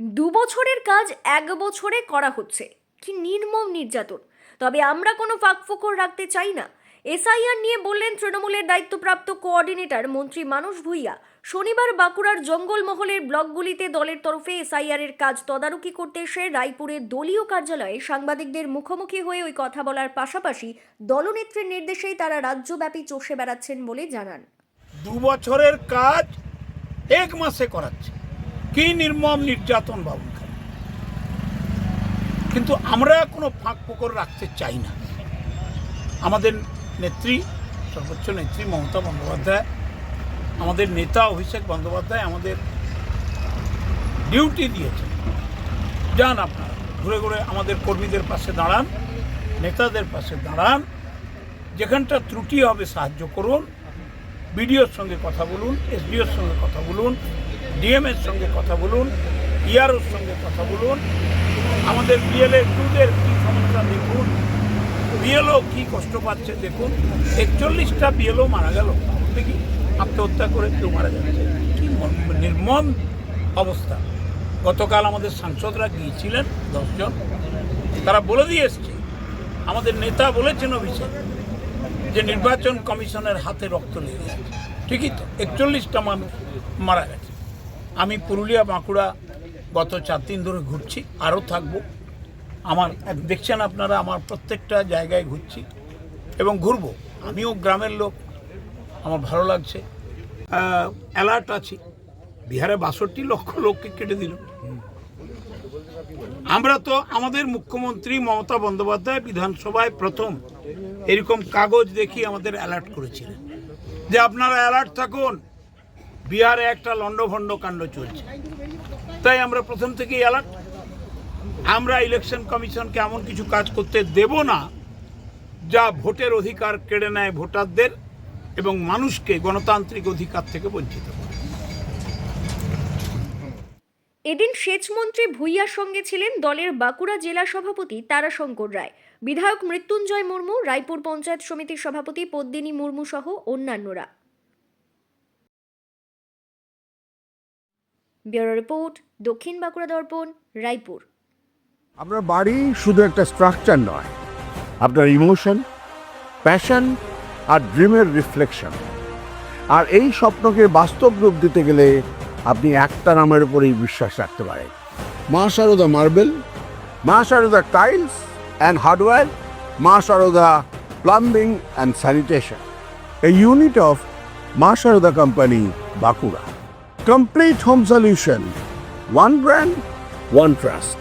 দু বছরের কাজ এক বছরে করা হচ্ছে। কি নির্মম নির্যাতন। তবে আমরা কোনো ফাঁকফোকর রাখতে চাই না। এসআইআর নিয়ে বললেন তৃণমূলের দায়িত্বপ্রাপ্ত কোঅর্ডিনেটর মন্ত্রী মানুষ ভূঁইয়া। শনিবার বাঁকুড়ার জঙ্গলমহলের ব্লকগুলিতে দলের তরফে এসআইআর এর কাজ তদারকি করতে এসে রায়পুরের দলীয় কার্যালয়ে সাংবাদিকদের মুখোমুখি হয়ে ওই কথা বলার পাশাপাশি দলনেত্রীর নির্দেশেই তারা রাজ্যব্যাপী চষে বেড়াচ্ছেন বলে জানান। দু বছরের কাজ এক মাসে করাচ্ছে। কি নির্মম নির্যাতন বাবু কিন্তু আমরা কোনো ফাঁক ফোকর রাখতে চাই না। আমাদের নেত্রী, সর্বোচ্চ নেত্রী মমতা বন্দ্যোপাধ্যায়, আমাদের নেতা অভিষেক বন্দ্যোপাধ্যায় আমাদের ডিউটি দিয়েছে যান আপনারা, ঘুরে ঘুরে আমাদের কর্মীদের পাশে দাঁড়ান, নেতাদের পাশে দাঁড়ান। যেখানটা ত্রুটি হবে সাহায্য করুন। বিডিওর সঙ্গে কথা বলুন, এসডিওর সঙ্গে কথা বলুন। ডিএমের সঙ্গে কথা বলুন ইআরওর সঙ্গে কথা বলুন, আমাদের বিএলএ টুদের কী সমস্যা দেখুন, বিএলও কী কষ্ট পাচ্ছে দেখুন, একচল্লিশটা বিএলও মারা গেল দেখি আত্মহত্যা করে কেউ মারা যাচ্ছে? কি নির্মম অবস্থা। গতকাল আমাদের সাংসদরা গিয়েছিলেন, দশজন, তারা বলে দিয়ে এসছে, আমাদের নেতা বলেছেন অভিষেক যে নির্বাচন কমিশনের হাতে রক্ত লেগে ঠিকই তো, একচল্লিশটা মানুষ মারা গেছে। আমি পুরুলিয়া বাঁকুড়া গত চার দিন ধরে ঘুরছি, আরও থাকব। আমার, দেখছেন আপনারা, আমার প্রত্যেকটা জায়গায় ঘুরছি এবং ঘুরবো। আমিও গ্রামের লোক, আমার ভালো লাগছে। অ্যালার্ট আছি। বিহারে বাষট্টি লক্ষ লোককে কেটে দিল। আমরা তো আমাদের মুখ্যমন্ত্রী মমতা বন্দ্যোপাধ্যায় বিধানসভায় প্রথম এরকম কাগজ দেখি আমাদের অ্যালার্ট করেছিলেন। যে আপনারা অ্যালার্ট থাকুন বিহারে একটা লণ্ডভণ্ড কাণ্ড চলছে। তাই আমরা প্রথম থেকেই অ্যালার্ট আমরা ইলেকশন কমিশনকে এমন কিছু কাজ করতে দেব না, যা ভোটের অধিকার কেড়ে নেয় ভোটারদের এবং মানুষকে গণতান্ত্রিক অধিকার থেকে বঞ্চিত এদিন সেচমন্ত্রী ভূঁইয়ার সঙ্গে ছিলেন দলের বাঁকুড়া জেলা সভাপতি তারাশঙ্কর রায়। বিধায়ক মৃত্যুঞ্জয় মুর্মু, রায়পুর পঞ্চায়েত সমিতির সভাপতি পদ্মিনী মুর্মু সহ অন্যান্যরা। ব্যুরো রিপোর্ট, দক্ষিণ বাঁকুড়া দর্পণ, রায়পুর। আপনার বাড়ি শুধু একটা স্ট্রাকচার নয়, আপনার ইমোশন প্যাশন আর ড্রিমের রিফ্লেকশন আর এই স্বপ্নকে বাস্তব রূপ দিতে গেলে আপনি একটা নামের উপরেই বিশ্বাস রাখতে পারেন। মা সারদা মার্বেল, মা Sarada tiles and hardware Maa Sarada plumbing and sanitation a unit of Maa Sarada company Bankura. Complete Home Solution. One brand, one trust.